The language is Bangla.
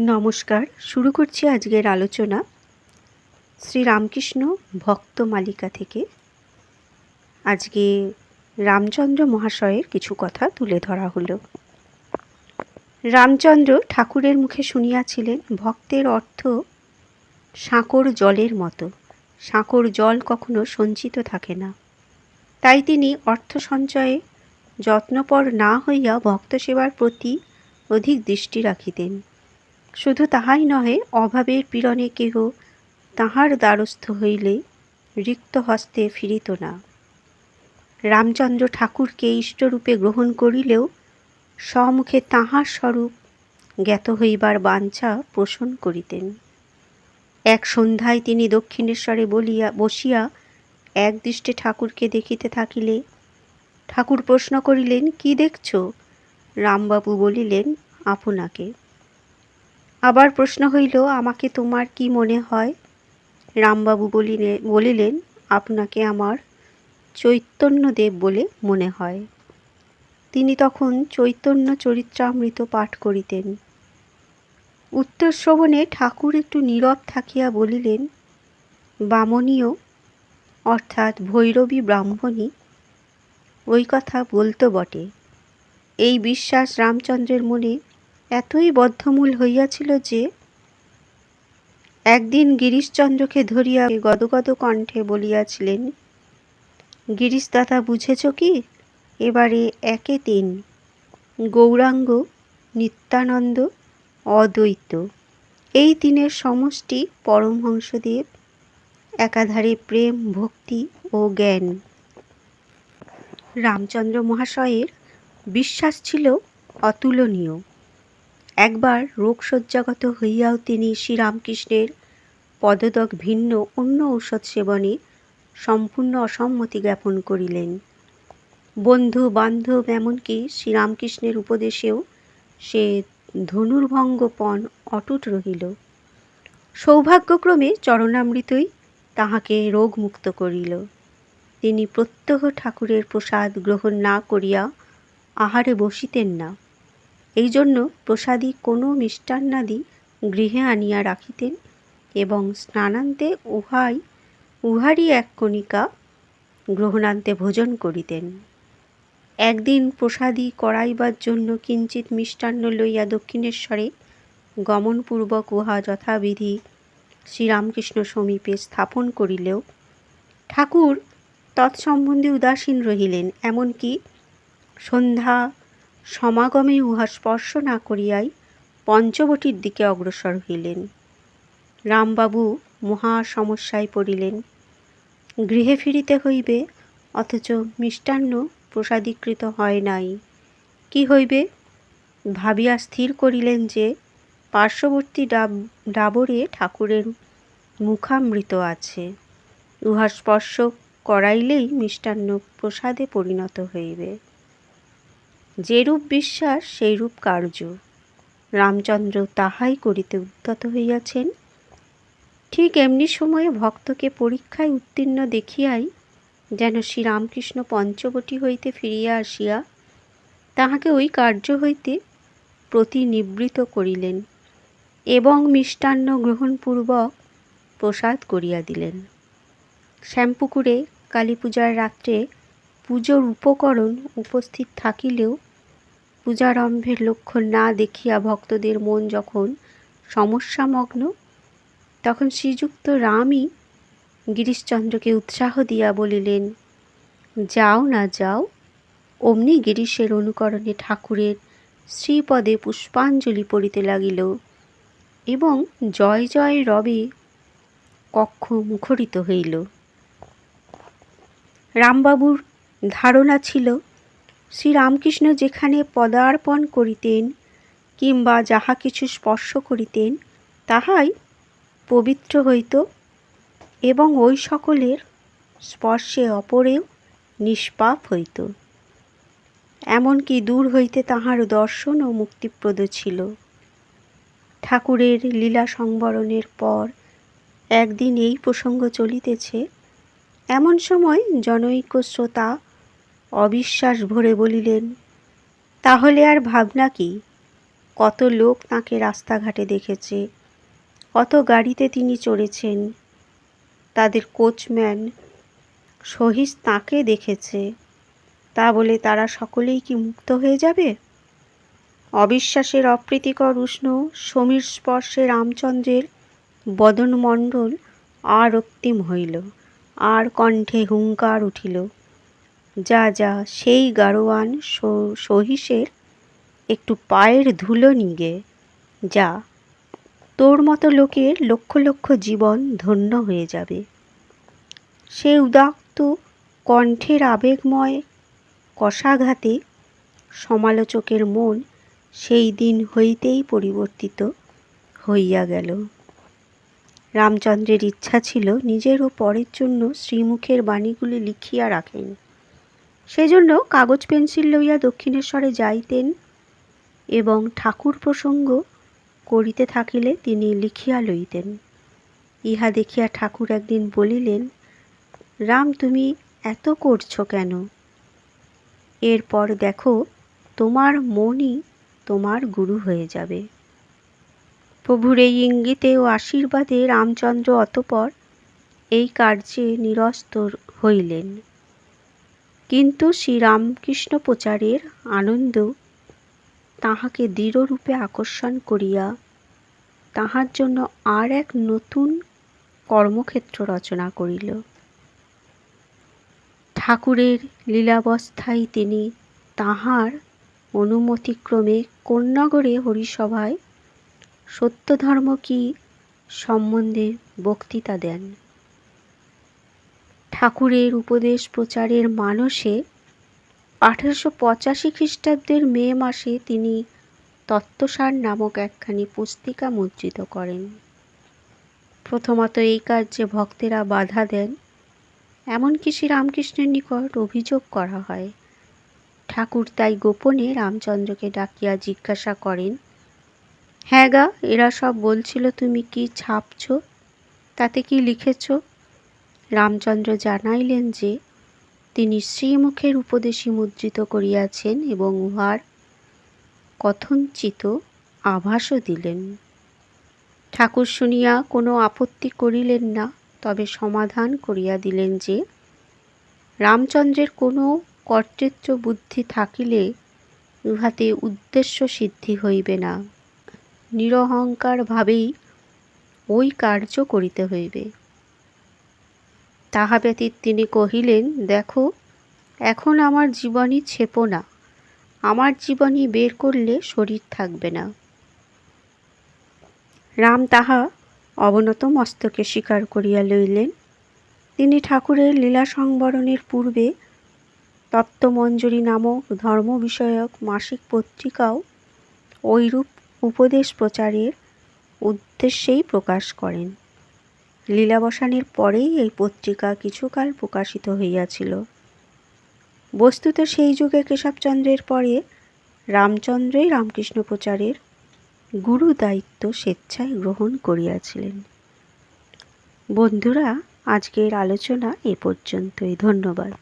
নমস্কার, শুরু করছি আজকের আলোচনা শ্রী রামকৃষ্ণ ভক্ত মালিকা থেকে। আজকে রামচন্দ্র মহাশয়ের কিছু কথা তুলে ধরা হলো। রামচন্দ্র ঠাকুরের মুখে শুনিয়াছিলেন ভক্তের অর্থ সাঁকর জলের মতো। সাঁকর জল কখনো সঞ্চিত থাকে না। তাই তিনি অর্থ সঞ্চয়ে যত্নপর না হইয়া ভক্ত সেবার প্রতি অধিক দৃষ্টি রাখিতেন। শুধু তাহাই নহে, অভাবের পীড়নে কেহ তাহার দ্বারস্থ হইলে রিক্ত হস্তে ফিরিত না। রামচন্দ্র ঠাকুরকে ইষ্টরূপে গ্রহণ করিলেও স্বমুখে তাহার স্বরূপ জ্ঞাত হইবার বাঞ্ছা পোষণ করিতেন। এক সন্ধ্যায় তিনি দক্ষিণেশ্বরে বলিয়া, বসিয়া এক দৃষ্টে ঠাকুরকে দেখিতে থাকিলে, ঠাকুর প্রশ্ন করিলেন, কি দেখছ? রামবাবু বলিলেন, আপনাকে। আবার প্রশ্ন হইল, আমাকে তোমার কি মনে হয়? রামবাবু বলিলে বলিলেন, আপনাকে আমার চৈতন্যদেব বলে মনে হয়। তিনি তখন চৈতন্য চরিত্রামৃত পাঠ করিতেন। উত্তর শ্রবণে ঠাকুর একটু নীরব থাকিয়া বলিলেন বামনীয় অর্থাৎ ভৈরবী ব্রাহ্মণী, ওই কথা বলতো বটে। এই বিশ্বাস রামচন্দ্রের মনে এতই বদ্ধমূল হইয়াছিল যে একদিন গিরিশচন্দ্রকে ধরিয়া গদগদ কণ্ঠে বলিয়াছিলেন গিরিশ দাদা বুঝেছ কি? এবারে একে তিন, গৌরাঙ্গ, নিত্যানন্দ, অদ্বৈত। এই তিনের সমষ্টি পরমহংসদেব, একাধারে প্রেম, ভক্তি ও জ্ঞান। রামচন্দ্র মহাশয়ের বিশ্বাস ছিল অতুলনীয়। একবার রোগশয্যাগত হইয়াও তিনি শ্রীরামকৃষ্ণের পদদক ভিন্ন অন্য ঔষধ সেবনে সম্পূর্ণ অসম্মতি জ্ঞাপন করিলেন। বন্ধু বান্ধব এমনকি শ্রীরামকৃষ্ণের উপদেশেও সে ধনুর্ভঙ্গপণ অটুট রহিল। সৌভাগ্যক্রমে চরণামৃতই তাহাকে রোগমুক্ত করিল। তিনি প্রত্যহ ঠাকুরের প্রসাদ গ্রহণ না করিয়া আহারে বসিতেন না। এই জন্য প্রসাদী কোনো মিষ্টান্নাদি গৃহে আনিয়া রাখিতেন এবং স্নানান্তে উহাই, উহারই এক কণিকা গ্রহণান্তে ভোজন করিতেন। একদিন প্রসাদী করাইবার জন্য কিঞ্চিত মিষ্টান্ন লইয়া দক্ষিণেশ্বরে গমনপূর্বক উহা যথাবিধি শ্রীরামকৃষ্ণ সমীপে স্থাপন করিলেও ঠাকুর তৎসম্বন্ধে উদাসীন রহিলেন, এমনকি সন্ধ্যা সমাগমে উহা স্পর্শ না করিয়াই পঞ্চবটির দিকে অগ্রসর হইলেন। রামবাবু মহা সমস্যায় পড়িলেন। গৃহে ফিরিতে হইবে, অথচ মিষ্টান্ন প্রসাদীকৃত হয় নাই। কি হইবে? ভাবিয়া স্থির করিলেন যে, পার্শ্ববর্তী ডাব, ডাবরে ঠাকুরের মুখামৃত আছে। উহা স্পর্শ করাইলেই মিষ্টান্ন প্রসাদে পরিণত হইবে। যেরূপ বিশ্বাস, সেইরূপ কার্য। রামচন্দ্র তাহাই করিতে উদ্যত হইয়াছেন। ঠিক এমনি সময়ে ভক্তকে পরীক্ষায় উত্তীর্ণ দেখিয়াই যেন শ্রীরামকৃষ্ণ পঞ্চবটি হইতে ফিরিয়া আসিয়া তাহাকে ওই কার্য হইতে প্রতিনিবৃত করিলেন এবং মিষ্টান্ন গ্রহণপূর্বক প্রসাদ করিয়া দিলেন। শ্যামপুকুরে কালী পূজার রাত্রে পুজোর উপকরণ উপস্থিত থাকিলেও পূজারম্ভের লক্ষণ না দেখিয়া ভক্তদের মন যখন সমস্যামগ্ন, তখন শ্রীযুক্ত রামই গিরিশচন্দ্রকে উৎসাহ দিয়া বলিলেন, যাও না, যাও। অমনি গিরিশের অনুকরণে ঠাকুরের শ্রীপদে পুষ্পাঞ্জলি পড়িতে লাগিল এবং জয় জয় রবে কক্ষ মুখরিত হইল। রামবাবুর ধারণা ছিল শ্রীরামকৃষ্ণ যেখানে পদার্পণ করিতেন কিংবা যাহা কিছু স্পর্শ করিতেন, তাহাই পবিত্র হইত এবং ওই সকলের স্পর্শে অপরেও নিষ্পাপ হইত। এমনকি দূর হইতে তাহার দর্শন ও মুক্তিপ্রদ ছিল। ঠাকুরের লীলা সংবরণের পর একদিন এই প্রসঙ্গ চলিতেছে, এমন সময় জনৈক শ্রোতা অবিশ্বাস ভরে বলিলেন, তাহলে আর ভাবনা কি? কত লোক তাকে রাস্তাঘাটে দেখেছে, কত গাড়িতে তিনি চড়েছেন, তাদের কোচম্যান সহিস তাকে দেখেছে, তা বলে তারা সকলেই কি মুক্ত হয়ে যাবে? অবিশ্বাসের অপ্রীতিকর উষ্ণ সমীর স্পর্শে রামচন্দ্রের বদনমণ্ডল আর রক্তিম হইল, আর কণ্ঠে হুঙ্কার উঠিল। যা যা, সেই গাড়োয়ান সহিসের একটু পায়ের ধুলো নিগে। যা, তোর মতো লোকের লক্ষ লক্ষ জীবন ধন্য হয়ে যাবে। সে উদাক্ত কণ্ঠের আবেগময় কষাঘাতে সমালোচকের মন সেই দিন হইতেই পরিবর্তিত হইয়া গেল। রামচন্দ্রের ইচ্ছা ছিল নিজের ও পরের জন্য শ্রীমুখের বাণীগুলি লিখিয়া রাখেন। সেজন্য কাগজ পেন্সিল লইয়া দক্ষিণেশ্বরে যাইতেন এবং ঠাকুর প্রসঙ্গ করিতে থাকিলে তিনি লিখিয়া লইতেন। ইহা দেখিয়া ঠাকুর একদিন বলিলেন, রাম, তুমি এত করছ কেন? এরপর দেখো, তোমার মনই তোমার গুরু হয়ে যাবে। প্রভুর এই ইঙ্গিতে ও আশীর্বাদে রামচন্দ্র অতপর এই কার্যে নিরস্তর হইলেন। কিন্তু শ্রীরামকৃষ্ণ প্রচারের আনন্দ তাহাকে দৃঢ়রূপে আকর্ষণ করিয়া তাহার জন্য আর এক নতুন কর্মক্ষেত্র রচনা করিল। ঠাকুরের লীলাবস্থায় তিনি তাহার অনুমতিক্রমে কোন্নগরে হরিসভায় সত্যধর্ম কি সম্বন্ধে বক্তৃতা দেন। ঠাকুরের উপদেশ প্রচারের মানসে আঠেরোশো পঁচাশি খ্রিস্টাব্দের মে মাসে তিনি তত্ত্বসার নামক একখানি পুস্তিকা মুদ্রিত করেন। প্রথমত এই কার্যে ভক্তেরা বাধা দেন, এমনকি শ্রীরামকৃষ্ণের নিকট অভিযোগ করা হয়। ঠাকুর তাই গোপনে রামচন্দ্রকে ডাকিয়া জিজ্ঞাসা করেন হ্যাঁ গা, এরা সব বলছিল তুমি কি ছাপছ? তাতে কি লিখেছ? রামচন্দ্র জানাইলেন যে, তিনি শ্রীমুখের উপদেশী মুদ্রিত করিয়াছেন এবং উহার কথঞ্চিত আভাসও দিলেন। ঠাকুর শুনিয়া কোনো আপত্তি করিলেন না, তবে সমাধান করিয়া দিলেন যে, রামচন্দ্রের কোনো কর্তৃত্ব বুদ্ধি থাকিলে উহাতে উদ্দেশ্য সিদ্ধি হইবে না। নিরহংকারভাবেই ওই কার্য করিতে হইবে। তাহা ব্যতীত তিনি কহিলেন, দেখো, এখন আমার জীবনই ছেপো না আমার জীবনই বের করলে শরীর থাকবে না। রাম তাহা অবনত মস্তকে স্বীকার করিয়া লইলেন। তিনি ঠাকুরের লীলা সংবরণের পূর্বে তত্ত্বমঞ্জুরি নামক ধর্ম বিষয়ক মাসিক পত্রিকাও ঐরূপ উপদেশ প্রচারের উদ্দেশ্যেই প্রকাশ করেন। লীলাবসানের পরেই এই পত্রিকা কিছুকাল প্রকাশিত হইয়াছিল। বস্তুত সেই যুগে কেশবচন্দ্রের পরে রামচন্দ্রই রামকৃষ্ণ প্রচারের গুরু দায়িত্ব স্বেচ্ছায় গ্রহণ করিয়াছিলেন। বন্ধুরা, আজকের আলোচনা এ পর্যন্তই। ধন্যবাদ।